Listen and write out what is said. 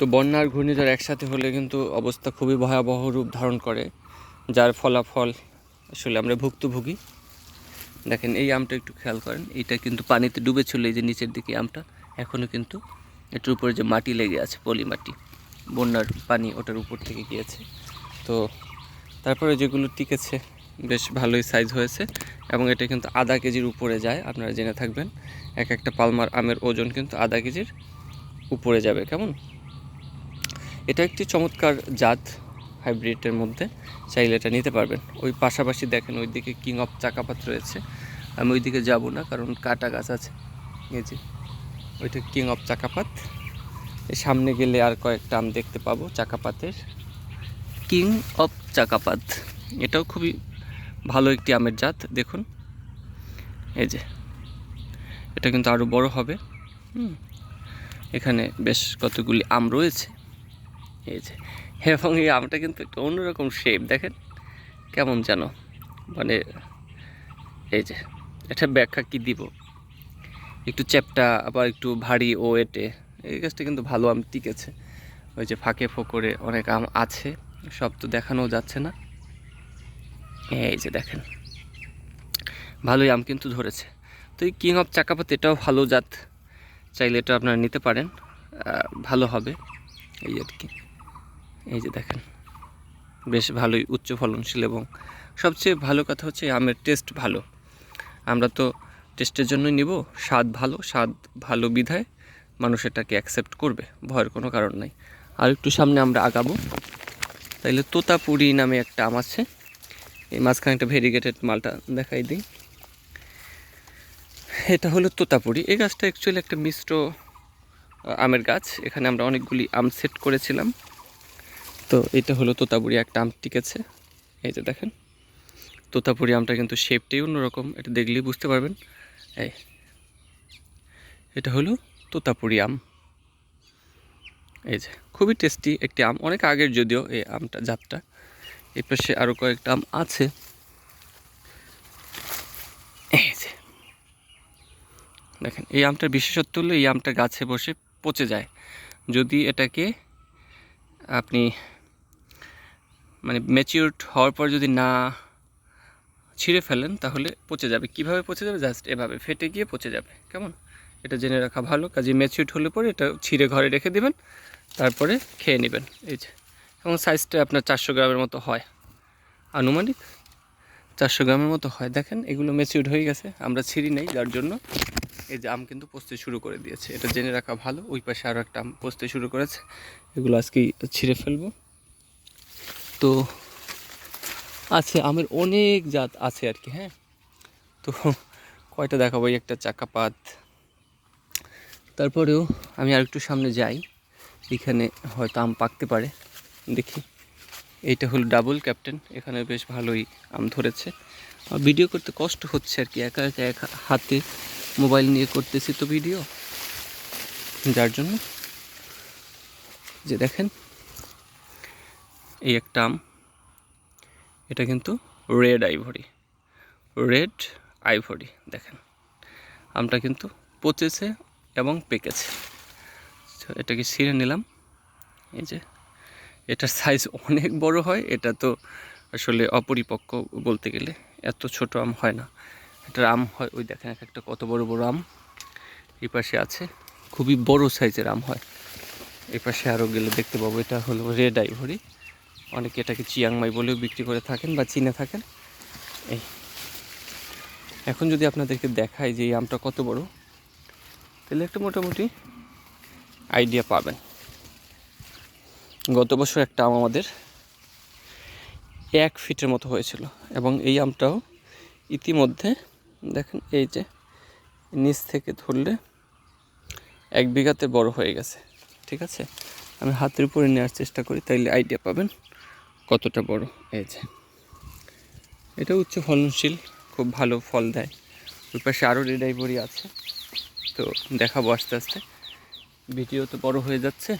তো বন্যা আর ঘূর্ণিঝড় একসাথে হলে কিন্তু অবস্থা খুবই ভয়াবহ রূপ ধারণ করে, যার ফলাফল আসলে আমরা ভুক্তভোগী। দেখেন, এই আমটা একটু খেয়াল করেন, এটা কিন্তু পানিতে ডুবেছিল এই যে নিচের দিকে আমটা এখনও কিন্তু এটার উপরে যে মাটি লেগে আছে, পলি মাটি, বন্যার পানি ওটার উপর থেকে গিয়েছে। তো তারপরে যেগুলো টিকেছে, বেশ ভালোই সাইজ হয়েছে এবং এটা কিন্তু আধা কেজির উপরে যায়, আপনারা জেনে থাকবেন। এক একটা পালমার আমের ওজন কিন্তু আধা কেজির উপরে যাবে, কেমন? এটা একটি চমৎকার জাত হাইব্রিডের মধ্যে, চাইলে এটা নিতে পারবেন। ওই পাশাপাশি দেখেন ওইদিকে কিং অফ চাকাপাত রয়েছে। আমি ওইদিকে যাব না, কারণ কাটা গাছ আছে। এই যে, ওইটা কিং অফ চাকাপাত সামনে গেলে আর কয়েকটা আম দেখতে পাবো চাকাপাতের। কিং অফ চাকাপাত এটাও খুবই ভালো একটি আমের জাত, দেখুন। এই যে, এটা কিন্তু আরও বড় হবে। হুম, এখানে বেশ কতগুলি আম রয়েছে। এই যে, এবং এই আমটা কিন্তু একটা অন্যরকম শেপ দেখেন কেমন যেন। মানে এই যে, এটা ব্যাখ্যা কি দিব? একটু চ্যাপটা, আবার একটু ভারী ও এটে এই গাছটা কিন্তু ভালো আম টিকেছে। ওই যে ফাঁকে ফোকরে অনেক আম আছে, সব তো দেখানো যাচ্ছে না। এই যে দেখেন, ভালোই আম কিন্তু ধরেছে। তো এই কিং অফ চাকাপাত এটাও ভালো জাত। চাইলে এটা আপনারা নিতে পারেন ভালো হবে, এই আর কি। এই যে দেখেন, বেশ ভালোই উচ্চ ফলনশীল এবং সবচেয়ে ভালো কথা হচ্ছে আমের টেস্ট ভালো। আমরা তো টেস্টের জন্যই নিব, স্বাদ ভালো স্বাদ ভালো বিধায় মানুষ এটাকে অ্যাকসেপ্ট করবে, ভয়ের কোনো কারণ নাই। আর একটু সামনে আমরা আগাবো। তাইলে তোতাপুরি নামে একটা আম আছে, এই মাঝখানে একটা ভেরিগেটেড মালটা দেখাই দিই। এটা হলো তোতাপুরি। এই গাছটা অ্যাকচুয়ালি একটা মিশ্র আমের গাছ। এখানে আমরা অনেকগুলি আম সেট করেছিলাম। তো এটা হলো তোতাপুরি একটা আম টিকেছে এই যে দেখেন তোতাপুরি আমটা কিন্তু শেপটাই অন্যরকম, এটা দেখলেই বুঝতে পারবেন। এই, এটা হলো তোতাপুরি আম। এই যে, খুবই টেস্টি একটি আম, অনেক আগের যদিও এই আমটা, জাতটা। এই পাশে আরও কয়েকটা আম আছে। এই যে, দেখেন, এই আমটার বিশেষত্ব হলো এই আমটা গাছে বসে পচে যায়। যদি এটাকে আপনি মানে ম্যাচিউরড হওয়ার পর যদি না ছিঁড়ে ফেলেন, তাহলে পচে যাবে। কীভাবে পচে যাবে? জাস্ট এভাবে ফেটে গিয়ে পচে যাবে। কেমন? এটা জেনে রাখা ভালো। কাজে ম্যাচিউরড হলে পরে এটা ছিঁড়ে ঘরে রেখে দেবেন, তারপরে খেয়ে নেবেন। এই যে, এবং সাইজটা আপনার চারশো গ্রামের মতো হয়। আনুমানিক চারশো গ্রামের মতো হয়। দেখেন, এগুলো ম্যাচিউরড হয়ে গেছে। আমরা ছিঁড়ি নেই, যার জন্য এই যে আম কিন্তু পচতে শুরু করে দিয়েছে। এটা জেনে রাখা ভালো। ওই পাশে আরও একটা আম পচতে শুরু করেছে। এগুলো আজকেই ছিঁড়ে ফেলব। তো আছে, আমের অনেক জাত আছে আর কি হ্যাঁ? তো কয়টা দেখাবো? একটা চাকাপাত। তারপরেও আমি আর একটু সামনে যাই। এখানে হয়তো আম পাকতে পারে। দেখি। এইটা হলো ডাবল ক্যাপ্টেন। এখানে বেশ ভালোই আম ধরেছে। আর ভিডিও করতে কষ্ট হচ্ছে আর কি। একা একা এক হাতে মোবাইল নিয়ে করতেছি তো ভিডিও। যার জন্য যে দেখেন এই একটা আম। এটা কিন্তু রেড আইভরি রেড আইভরি দেখেন। আমটা কিন্তু পচেছে এবং পেকেছে। এটাকে ছিঁড়ে নিলাম। এই যে, এটার সাইজ অনেক বড় হয়। এটা তো আসলে অপরিপক্ক বলতে গেলে এত ছোট আম হয় না। এটার আম হয়, ওই দেখেন এক একটা কত বড় বড় আম। এই পাশে আছে, খুবই বড় সাইজের আম হয়। এই পাশে আরও গেলে দেখতে পাবো, এটা হলো রেড আইভরি অনেকে এটাকে চিয়াংমাই বলেও বিক্রি করে থাকেন বা চিনে থাকেন। এই, এখন যদি আপনাদেরকে দেখাই যে এই আমটা কত বড়, তাহলে একটা মোটামুটি আইডিয়া পাবেন। গত বছর একটা আম আমাদের এক ফিটের মতো হয়েছিল এবং এই আমটাও ইতিমধ্যে দেখেন এই যে নিচ থেকে ধরলে এক বিঘাতে বড় হয়ে গেছে, ঠিক আছে? আমি হাতের উপরে নেওয়ার চেষ্টা করি, তাইলে আইডিয়া পাবেন। কতটা বড় যে এটা উচ্চ ফলনশীল, খুব ভালো ফল দেয়। ওর পাশে আরও রেডাইবরি আছে। তো দেখাবো আস্তে আস্তে। ভিডিও তো বড় হয়ে যাচ্ছে।